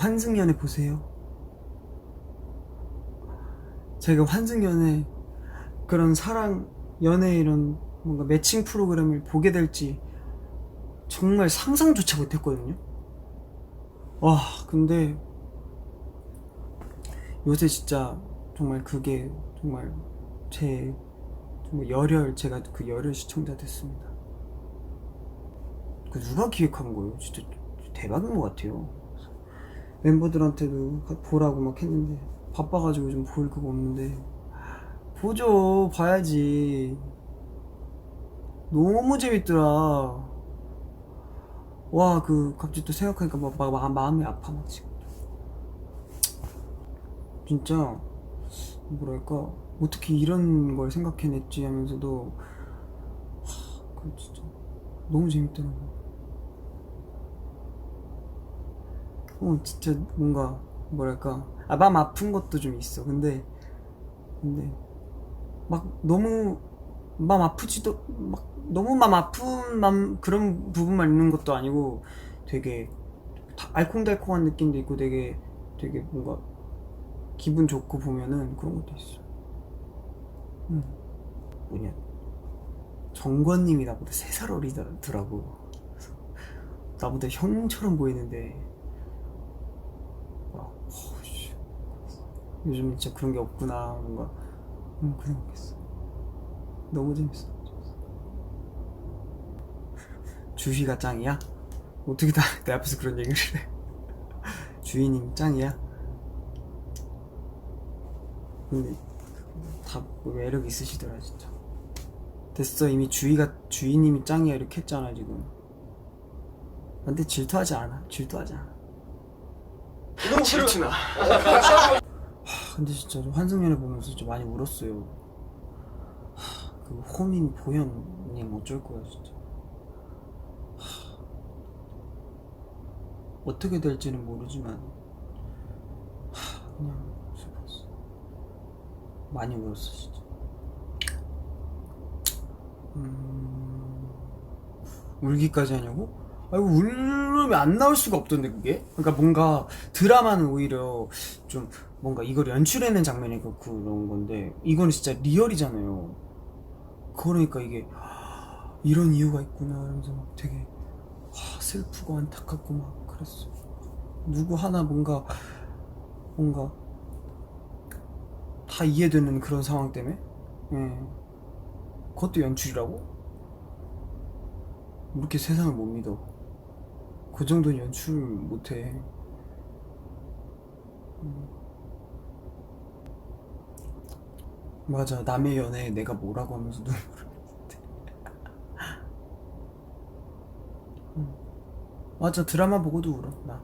환승연애 보세요. 제가 환승연애 그런 사랑 연애 이런 뭔가 매칭 프로그램을 보게 될지 정말 상상조차 못했거든요. 와 근데 요새 진짜 정말 그게 정말 제 정말 열혈 제가 그 열혈 시청자 됐습니다. 그 누가 기획한 거예요? 진짜 대박인 것 같아요. 멤버들한테도 보라고 막 했는데 바빠가지고 좀볼 그거 없는데. 보죠. 봐야지. 너무 재밌더라. 와 그 갑자기 또 생각하니까 막, 막, 막 마음이 아파 막 지금. 진짜 뭐랄까? 어떻게 이런 걸 생각해냈지 하면서도 하, 그 진짜 너무 재밌더라고 어 진짜 뭔가 뭐랄까 아, 마음 아픈 것도 좀 있어 근데 근데 막 너무 마음 아프지도 막 너무 마음 아픈 맘 그런 부분만 있는 것도 아니고 되게 다- 알콩달콩한 느낌도 있고 되게 되게 뭔가 기분 좋고 보면은 그런 것도 있어. 응. 뭐냐 정권님이 나보다 세 살 어리더라고. 나보다 형처럼 보이는데. 요즘 진짜 그런 게 없구나 뭔가 음, 그런 거 있어. 너무 재밌어. 주희가 짱이야? 어떻게 다 내 앞에서 그런 얘기를 해? 주희님 짱이야? 근데 다뭐 매력 있으시더라 진짜. 됐어 이미 주희가 주희님이 짱이야 이렇게 했잖아 지금. 근데 질투하지 않아. 질투하지 않아. 질투나. 하, 근데 진짜 저 환승연애 보면서 좀 많이 울었어요. 하, 그 호민 보현님 어쩔 거야 진짜. 하, 어떻게 될지는 모르지만 하, 그냥 슬펐어. 많이 울었어 진짜. 음... 울기까지 하냐고? 아이고 울음이 안 나올 수가 없던데 그게? 그러니까 뭔가 드라마는 오히려 좀 뭔가 이걸 연출해낸 장면이 그- 그런 건데 이거는 진짜 리얼이잖아요. 그러니까 이게 하, 이런 이유가 있구나 이러면서 막 되게 하, 슬프고 안타깝고 막 그랬어. 누구 하나 뭔가 뭔가 다 이해되는 그런 상황 때문에 예. 그것도 연출이라고? 이렇게 세상을 못 믿어. 그 정도는 연출 못해. 음. 맞아, 남의 연애에 내가 뭐라고 하면서 눈물을 흘리는데. 음. 맞아, 드라마 보고도 울어, 나.